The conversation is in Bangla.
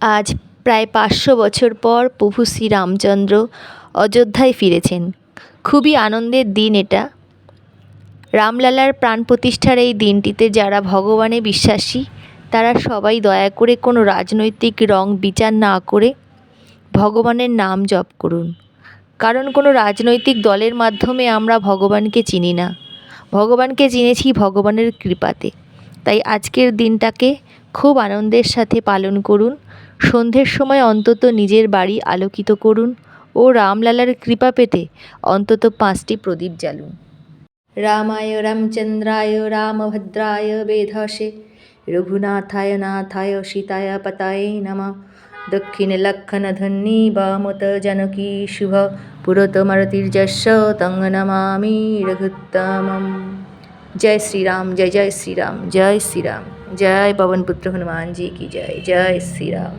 আজ প্রায় পাঁচশো বছর পর প্রভু শ্রীরামচন্দ্র অযোধ্যায় ফিরেছেন। খুবই আনন্দের দিন এটা। রামলালার প্রাণ প্রতিষ্ঠার এই দিনটিতে যারা ভগবানে বিশ্বাসী, তারা সবাই দয়া করে কোনো রাজনৈতিক রং বিচার না করে ভগবানের নাম জপ করুন। কারণ কোনো রাজনৈতিক দলের মাধ্যমে আমরা ভগবানকে চিনি না। ভগবানকে চিনেছি ভগবানের কৃপাতে। তাই আজকের দিনটাকে খুব আনন্দের সাথে পালন করুন। সন্ধ্যের সময় অন্তত নিজের বাড়ি আলোকিত করুন ও রামলালার কৃপা পেতে অন্তত পাঁচটি প্রদীপ জ্বালুন। রামায় রামচন্দ্রায় রামভদ্রায় বেধসে রঘুনাথায় নাথায় সীতায় পতায় নম। দক্ষিণ লক্ষণ ধন্যী বামত জনকী শুভ পুরত মারতির্যশ তং নমামি রঘুত্তম জয় শ্রীরাম, জয় জয় শ্রীরাম জয় শ্রীরাম, জয় পবনপুত্র হনুমানজি কি জয় জয় শ্রীরাম।